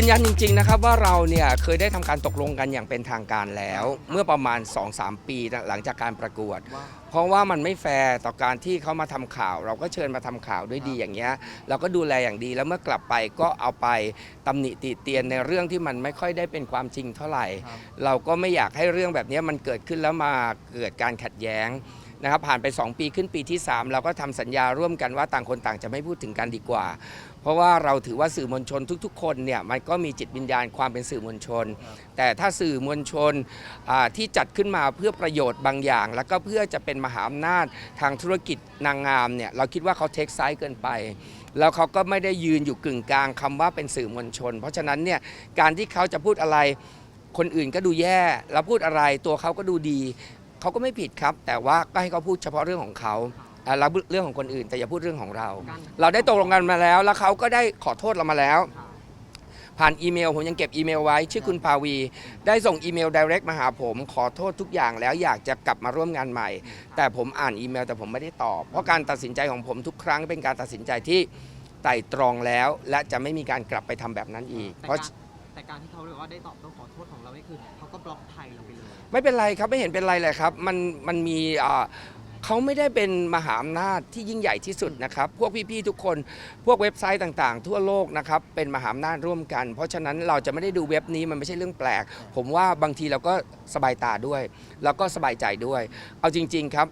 ยืนยันจริง ๆ นะครับว่าเราเนี่ยเคยได้ทำการตกลงกันอย่างเป็นทางการแล้ว เมื่อประมาณ 2-3 ปีหลังจากการประกวดว่าเพราะว่ามันไม่แฟร์ต่อการที่เขามาทำข่าว เราก็เชิญมาทำข่าวด้วยดีอย่างเงี้ยเราก็ดูแลอย่างดีแล้วเมื่อกลับไปก็เอาไปตำหนิติเตียนในเรื่องที่มันไม่ค่อยได้เป็นความจริงเท่าไหร่ครับเราก็ไม่อยากให้เรื่องแบบนี้มันเกิดขึ้นแล้วมาเกิดการขัดแย้ง นะครับผ่านไป 2 ปีขึ้นปีที่ 3 เราก็ทำสัญญาร่วมกันว่าต่างคนต่างจะไม่พูดถึงกันดีกว่า เพราะว่าเราถือว่าสื่อมวลชนทุกๆ คนเนี่ยมันก็มีจิตวิญญาณความเป็นสื่อมวลชน แต่ถ้าสื่อมวลชนอ่าที่จัดขึ้นมาเพื่อประโยชน์บางอย่าง แล้วก็เพื่อจะเป็นมหาอำนาจทางธุรกิจนางงามเนี่ยเราคิดว่าเขาเทคไซส์เกินไป แล้วเขาก็ไม่ได้ยืนอยู่กึ่งกลางคำว่าเป็นสื่อมวลชน เพราะฉะนั้นเนี่ยการที่เขาจะพูดอะไรคนอื่นก็ดูแย่ แล้วพูดอะไรตัวเขาก็ดูดี เขาก็ไม่ผิดครับ แต่ว่าก็ให้เขาพูดเฉพาะเรื่องของเขาอ่าแล้วเรื่องของคนอื่น แต่อย่าพูดเรื่องของเรา เราได้ตกลงกันมาแล้ว แล้วเขาก็ได้ขอโทษเรามาแล้ว ผ่านอีเมล ผมยังเก็บอีเมลไว้ ชื่อคุณภาวี ได้ส่งอีเมล direct มาหาผม ขอโทษทุกอย่างแล้วอยากจะกลับมาร่วมงานใหม่ แต่ผมอ่านอีเมลแต่ผมไม่ได้ตอบ เพราะการตัดสินใจของผมทุกครั้งเป็นการตัดสินใจที่ไต่ตรองแล้ว และจะไม่มีการกลับไปทำแบบนั้นอีกแต่เพราะการ แต่การที่เขาเรียกว่าได้ตอบต้องขอโทษของเรานี่คือเขาก็บล็อกไทยเราไปเลย ไม่เป็นไรครับไม่เห็นเป็นไรเลยครับ มันมันมีอ่าเขาไม่ได้เป็นมหาอำนาจที่ยิ่งใหญ่ที่สุดนะครับ พวกพี่ๆทุกคนพวกเว็บไซต์ต่างๆ ทั่วโลกนะครับเป็นมหาอำนาจร่วมกัน เพราะฉะนั้นเราจะไม่ได้ดูเว็บนี้มันไม่ใช่เรื่องแปลก ผมว่าบางทีเราก็สบายตาด้วย แล้วก็สบายใจด้วย เอาจริง ๆ ครับ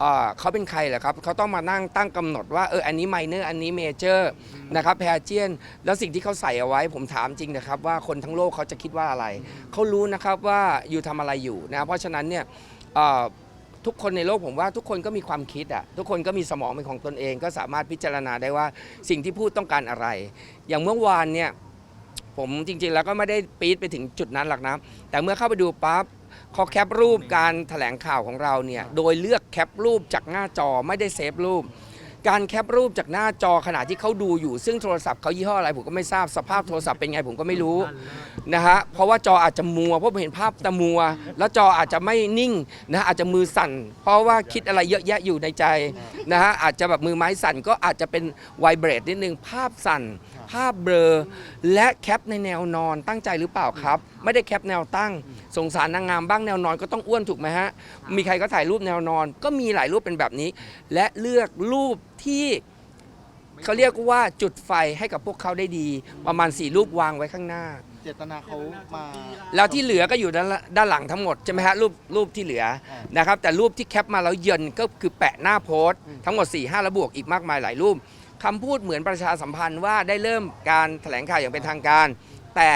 เอ่อเขาเป็นใครเหรอครับเขาต้องมานั่งตั้งกำหนดว่าเอออันนี้ไมเนอร์อันนี้เมเจอร์นะครับแพเจียนแล้วสิ่งที่เขาใส่เอาไว้ผมถามจริงนะครับ ว่าคนทั้งโลกเขาจะคิดว่าอะไรเขารู้นะครับว่าอยู่ทำอะไรอยู่นะเพราะฉะนั้นเนี่ยเอ่อทุกคนในโลกผมว่าทุกคนก็มีความคิดอะทุกคนก็มีสมองเป็นของตนเอง ก็สามารถพิจารณาได้ว่าสิ่งที่พูดต้องการอะไร อย่างเมื่อวานเนี่ยผมจริงๆแล้วก็ไม่ได้ปี๊ดไปถึงจุดนั้นหรอกนะแต่เมื่อเข้าไปดูปั๊บ เขาแคปรูปการแถลงข่าวของเราเนี่ย โดยเลือกแคปรูปจากหน้าจอไม่ได้เซฟรูป การแคปรูปจากหน้าจอขณะที่เขาดูอยู่ ซึ่งโทรศัพท์เขายี่ห้ออะไรผมก็ไม่ทราบสภาพโทรศัพท์เป็นไงผมก็ไม่รู้นะฮะเพราะว่าจออาจจะมัวเพราะผมเห็นภาพแต่มัว แล้วจออาจจะไม่นิ่งนะฮะอาจจะมือสั่น เพราะว่าคิดอะไรเยอะแยะอยู่ในใจนะฮะอาจจะแบบมือไม้สั่นก็อาจจะเป็นไวเบรดนิดนึงภาพสั่น ภาพเบลอและแคปในแนวนอนตั้งใจหรือเปล่าครับ ไม่ได้แคปแนวตั้ง สงสารนางงามบ้างแนวนอนก็ต้องอ้วนถูกไหมฮะมีใครก็ถ่ายรูปแนวนอน ก็มีหลายรูปเป็นแบบนี้ และเลือกรูปที่เขาเรียกว่าจุดไฟให้กับพวกเขาได้ดี ประมาณสี่รูปวางไว้ข้างหน้า เจตนาเขามา แล้วที่เหลือก็อยู่ด้านละด้านหลังทั้งหมดใช่ไหมฮะรูปรูปที่เหลืออ่านนะครับแต่รูปที่แคปมาแล้วเยินก็คือแปะหน้าโพสต์อืม ทั้งหมด4 5ระบวกอีกมากมายหลายรูปคำพูดเหมือนประชาสัมพันธ์ว่าได้เริ่มการแถลงข่าวอย่างเป็นทางการ แต่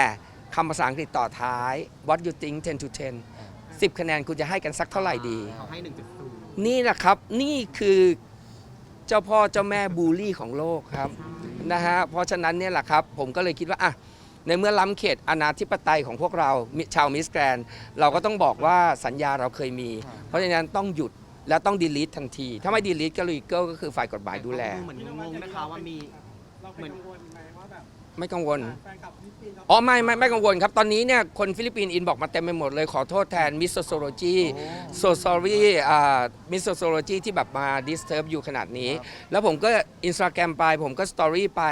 คำภาษาอังกฤษต่อท้าย what you think 10 to 10 10 คะแนนคุณจะให้กันสักเท่าไหร่ดี เขาให้หนึ่งจุดศูนย์นี่แหละครับนี่คือ เจ้าพ่อเจ้าแม่บูลลี่ของโลกครับนะฮะเพราะฉะนั้นเนี่ยแหละครับ ผมก็เลยคิดว่าอะในเมื่อล้ำเขตอนาธิปไตยของพวกเรามิชาวมิสแกรนเราก็ต้องบอกว่าสัญญาเราเคยมี เพราะฉะนั้นต้องหยุดและต้องดีลิททันที ถ้าไม่ดีลิทก็ลีเกก็คือฝ่ายกฎหมายดูแล เหมือนงงๆนะคะว่ามีเราเป็นกังวลไหมว่าแบบ ไม่กังวล แฟนคลับฟิลิปปินส์อ๋อไม่ไม่ไม่กังวลครับ ตอนนี้เนี่ยคนฟิลิปปินส์อินบอกมาเต็มไปหมดเลยขอโทษแทนมิสโซโลจีโซซอรี่อ่ามิสโซโลจีที่แบบมาดิสเทิร์บอยู่ขนาดนี้ แล้วผมก็อินสตาแกรมไป ผมก็สตอรี่ไป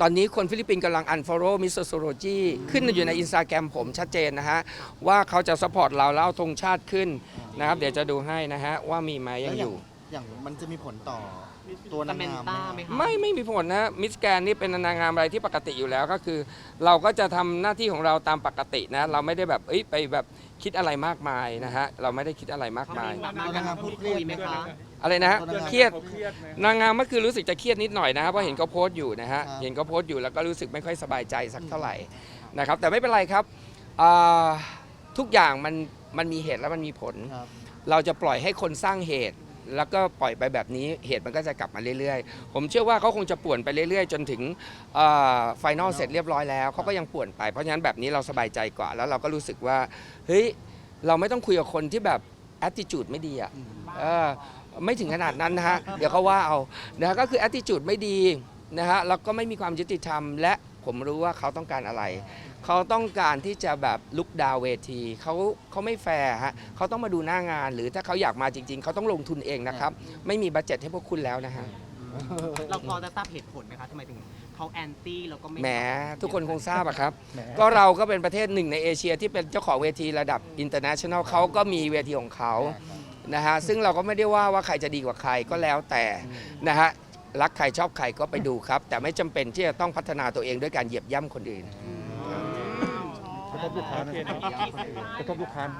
ตอนนี้คนฟิลิปปินส์กำลังอันฟอลโล่มิสโซโลจีขึ้นอยู่ในอินสตาแกรมผมชัดเจนนะฮะ ว่าเขาจะสปอร์ตเราแล้วเอาธงชาติขึ้นนะครับ เดี๋ยวจะดูให้นะฮะ ว่ามีไหมยังอยู่ อย่างมันจะมีผลต่อตัวนางงามไหมต้าครับไหมคะไม่ไม่มีผลนะมิสแกนนี่เป็นนางงามอะไรที่ปกติอยู่แล้วก็คือ เราก็จะทำหน้าที่ของเราตามปกตินะ เราไม่ได้แบบเอ้ยไปแบบคิดอะไรมากมายนะฮะเราไม่ได้คิดอะไรมากมายแบบมากันพูดคุยไหมคะอะไรนะฮะเครียด เขาเครียดไหม นางงามเมื่อคืนรู้สึกจะเครียดนิดหน่อยนะครับเพราะเห็นเขาโพสต์อยู่นะฮะครับเห็นเขาโพสต์อยู่แล้วก็รู้สึกไม่ค่อยสบายใจสักเท่าไหร่นะครับแต่ไม่เป็นไรครับอ่าทุกอย่างมันมันมีเหตุและมันมีผล ครับ เราจะปล่อยให้คนสร้างเหตุ แล้วก็ปล่อยไปแบบนี้เหตุมันก็จะกลับมาเรื่อยๆ ผมเชื่อว่าเขาคงจะป่วนไปเรื่อยๆ จนถึงไฟนอลเสร็จเรียบร้อยแล้วเขาก็ยังป่วนไป เพราะฉะนั้นแบบนี้เราสบายใจกว่า แล้วเราก็รู้สึกว่าเฮ้ยเราไม่ต้องคุยกับคนที่แบบ attitude ไม่ดีอะเออไม่ถึงขนาดนั้นนะฮะเดี๋ยวเขาว่าเอานะฮะก็คือ attitude ไม่ดีนะฮะแล้วก็ไม่มีความยุติธรรมและ ผมรู้ว่าเขาต้องการอะไร เขาต้องการที่จะแบบลุกดาวเวทีเขาเขาไม่แฟร์ฮะเขาต้องมาดูหน้างาน หรือถ้าเขาอยากมาจริง ๆ เขาต้องลงทุนเองนะครับ ไม่มีบัตเจ็ตให้พวกคุณแล้วนะฮะอเราพอจะทราบเหตุผลไหมคะทำไมถึงเขาแอนตี้แล้วก็ไม่แหมทุกคนคงทราบอะครับ ก็เราก็เป็นประเทศหนึ่งในเอเชียที่เป็นเจ้าของเวทีระดับ international เขาก็มีเวทีของเขานะฮะซึ่งเราก็ไม่ได้ว่าว่าใครจะดีกว่าใครก็แล้วแต่นะฮะ รักใครชอบใครก็ไปดูครับ แต่ไม่จำเป็นที่จะต้องพัฒนาตัวเองด้วยการเหยียบย่ำคนอื่น กระทบลูกค้าไหมกระทบลูกค้าไหม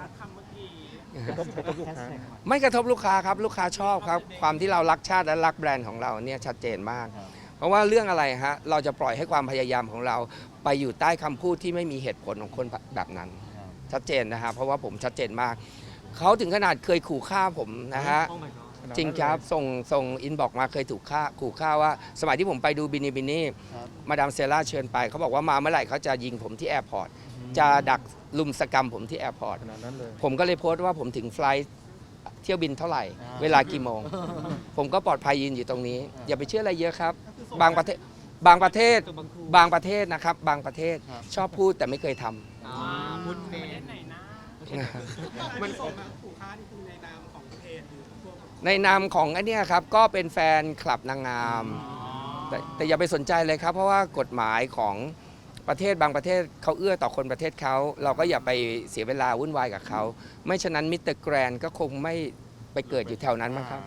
กระทบกระทบลูกค้า ไม่กระทบลูกค้าครับ ลูกค้าชอบครับ ความที่เรารักชาติและรักแบรนด์ของเราเนี่ยชัดเจนมากครับเพราะว่าเรื่องอะไรฮะเราจะปล่อยให้ความพยายามของเรา ไปอยู่ใต้คำพูดที่ไม่มีเหตุผลของคนแบบนั้นครับชัดเจนนะฮะเพราะว่าผมชัดเจนมาก เขาถึงขนาดเคยขู่ฆ่าผมนะฮะโอ้ my god จริงครับส่งส่งอินบอกมาเคยถูกฆ่าขู่ฆ่าว่า สมัยที่ผมไปดูบินิบินี่ครับมาดามเซล่าเชิญไปเขาบอกว่ามาเมื่อไหร่เขาจะยิงผมที่แอร์พอร์ตจะดักลุมสกรรมผมที่แอร์พอร์ตขนาดนั้นเลย ผมก็เลยโพสต์ว่าผมถึงไฟลท์เที่ยวบินเท่าไหร่อ่าเวลากี่โมง ผมก็ปลอดภัยยืนอยู่ตรงนี้อ่าอย่าไปเชื่ออะไรเยอะครับ บางประเทศบางประเทศตัวบางครูบางประเทศนะครับ บางประเทศครับชอบพูดแต่ไม่เคยทำอ่าพูดเป็นไหนนะมันส่งมาขู่ฆ่าที่คือ ในนามของอันเนี้ยครับก็เป็นแฟนคลับนางงามแต่แต่อย่าไปสนใจเลยครับ เพราะว่ากฎหมายของประเทศบางประเทศเขาเอื้อต่อคนประเทศเขาเราก็อย่าไปเสียเวลาวุ่นวายกับเขาไม่ฉะนั้นมิสเตอร์แกรนก็คงไม่ไปเกิดอยู่แถวนั้นมั้งครับ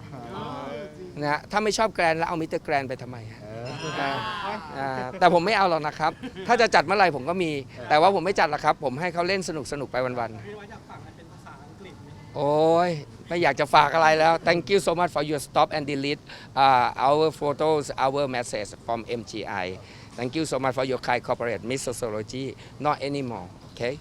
นะฮะถ้าไม่ชอบแกรนแล้วเอามิสเตอร์แกรนไปทำไมฮะเอออ่าอ่าแต่ผมไม่เอาหรอกนะครับ ถ้าจะจัดเมื่อไหร่ผมก็มี แต่ว่าผมไม่จัดหรอกครับ ผมให้เขาเล่นสนุกสนุกๆไปวันพี่ว่าอยากฝาก กฤษไหมโอ้ยไม่อยากจะฝากอะไรแล้ว thank you so much for your stop and delete uh, our photos our message from MGI thank you so much for your kind corporate miss sociology not anymore okay